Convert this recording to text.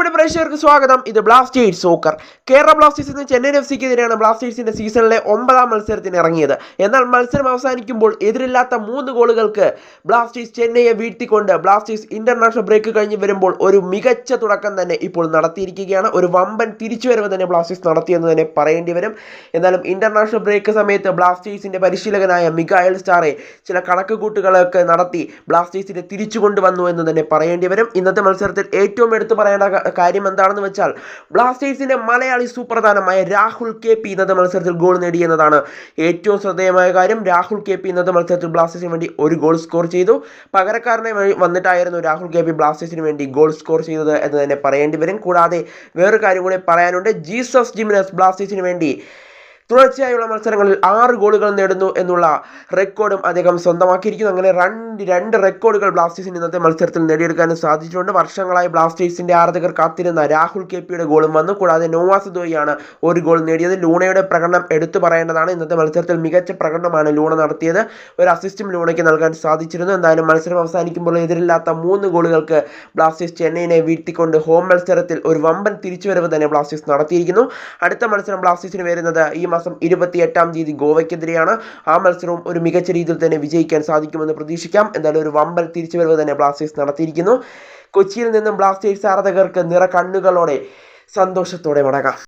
പ്രിയപ്പെട്ട പ്രേക്ഷകർക്ക് സ്വാഗതം. ഇത് ബ്ലാസ്റ്റേഴ്സ് സോക്കർ കേരള ബ്ലാസ്റ്റേഴ്സ് എന്ന ചെന്നൈയിൻ എഫ് സിക്കെതിരെയാണ് ബ്ലാസ്റ്റേഴ്സിന്റെ സീസണിലെ ഒമ്പതാം മത്സരത്തിന് ഇറങ്ങിയത്. എന്നാൽ മത്സരം അവസാനിക്കുമ്പോൾ എതിരില്ലാത്ത മൂന്ന് ഗോളുകൾക്ക് ബ്ലാസ്റ്റേഴ്സ് ചെന്നൈയെ വീഴ്ത്തിക്കൊണ്ട് ബ്ലാസ്റ്റേഴ്സ് ഇന്റർനാഷണൽ ബ്രേക്ക് കഴിഞ്ഞ് വരുമ്പോൾ ഒരു മികച്ച തുടക്കം തന്നെ ഇപ്പോൾ നടത്തിയിരിക്കുകയാണ്. ഒരു വമ്പൻ തിരിച്ചുവരവ് തന്നെ ബ്ലാസ്റ്റേഴ്സ് നടത്തിയെന്ന് തന്നെ പറയേണ്ടി വരും. എന്നാലും ഇന്റർനാഷണൽ ബ്രേക്ക് സമയത്ത് ബ്ലാസ്റ്റേഴ്സിന്റെ പരിശീലകനായ മിഗായൽ സ്റ്റാറെ ചില കണക്കുകൂട്ടുകളൊക്കെ നടത്തി ബ്ലാസ്റ്റേഴ്സിനെ തിരിച്ചുകൊണ്ടുവന്നു എന്ന് തന്നെ പറയേണ്ടി വരും. ഇന്നത്തെ മത്സരത്തിൽ ഏറ്റവും എടുത്തു പറയേണ്ട കാര്യം എന്താണെന്ന് വെച്ചാൽ ബ്ലാസ്റ്റേഴ്സിന്റെ മലയാളി സുപ്രധാനമായ രാഹുൽ കെ പി ഇന്നത്തെ മത്സരത്തിൽ ഗോൾ നേടി എന്നതാണ്. ഏറ്റവും ശ്രദ്ധേയമായ കാര്യം രാഹുൽ കെ പി ഇന്നത്തെ മത്സരത്തിൽ ബ്ലാസ്റ്റേഴ്സിന് വേണ്ടി ഒരു ഗോൾ സ്കോർ ചെയ്തു. പകരക്കാരനെ വന്നിട്ടായിരുന്നു രാഹുൽ കെ പി ബ്ലാസ്റ്റേഴ്സിന് വേണ്ടി ഗോൾ സ്കോർ ചെയ്തത് എന്ന് തന്നെ പറയേണ്ടി വരും. കൂടാതെ വേറൊരു കാര്യം കൂടി പറയാനുണ്ട്. ജീസസ് ജിമിനസ് ബ്ലാസ്റ്റേഴ്സിന് വേണ്ടി തുടർച്ചയായുള്ള മത്സരങ്ങളിൽ ആറ് ഗോളുകൾ നേടുന്നു എന്നുള്ള റെക്കോർഡും അദ്ദേഹം സ്വന്തമാക്കിയിരിക്കുന്നു. അങ്ങനെ രണ്ട് രണ്ട് റെക്കോർഡുകൾ ബ്ലാസ്റ്റേഴ്സിന് ഇന്നത്തെ മത്സരത്തിൽ നേടിയെടുക്കാനും സാധിച്ചിട്ടുണ്ട്. വർഷങ്ങളായി ബ്ലാസ്റ്റേഴ്സിന്റെ ആരാധകർ കാത്തിരുന്ന രാഹുൽ കെ പിയുടെ ഗോളും വന്നു. കൂടാതെ നോവാസ് ദോയിയാണ് ഒരു ഗോൾ നേടിയത്. ലൂണയുടെ പ്രകടനം എടുത്തു പറയേണ്ടതാണ്. ഇന്നത്തെ മത്സരത്തിൽ മികച്ച പ്രകടനമാണ് ലൂണ നടത്തിയത്. ഒരു അസിസ്റ്റും ലൂണയ്ക്ക് നൽകാൻ സാധിച്ചിരുന്നു. എന്തായാലും മത്സരം അവസാനിക്കുമ്പോൾ എതിരില്ലാത്ത മൂന്ന് ഗോളുകൾക്ക് ബ്ലാസ്റ്റേഴ്സ് ചെന്നൈയിനെ വീഴ്ത്തിക്കൊണ്ട് ഹോം മത്സരത്തിൽ ഒരു വമ്പൻ തിരിച്ചുവരവ് തന്നെ ബ്ലാസ്റ്റേഴ്സ് നടത്തിയിരിക്കുന്നു. അടുത്ത മത്സരം ബ്ലാസ്റ്റേഴ്സിന് വരുന്നത് ഈ ഇരുപത്തി എട്ടാം തീയതി ഗോവയ്ക്കെതിരെയാണ് ആ മത്സരവും ഒരു മികച്ച രീതിയിൽ തന്നെ വിജയിക്കാൻ സാധിക്കുമെന്ന് പ്രതീക്ഷിക്കാം. എന്തായാലും ഒരു വമ്പൻ തിരിച്ചുവരവ് തന്നെ ബ്ലാസ്റ്റേഴ്സ് നടത്തിയിരിക്കുന്നു. കൊച്ചിയിൽ നിന്നും ബ്ലാസ്റ്റേഴ്സ് ആരാധകർക്ക് നിറ കണ്ണുകളോടെ സന്തോഷത്തോടെ മടങ്ങാം.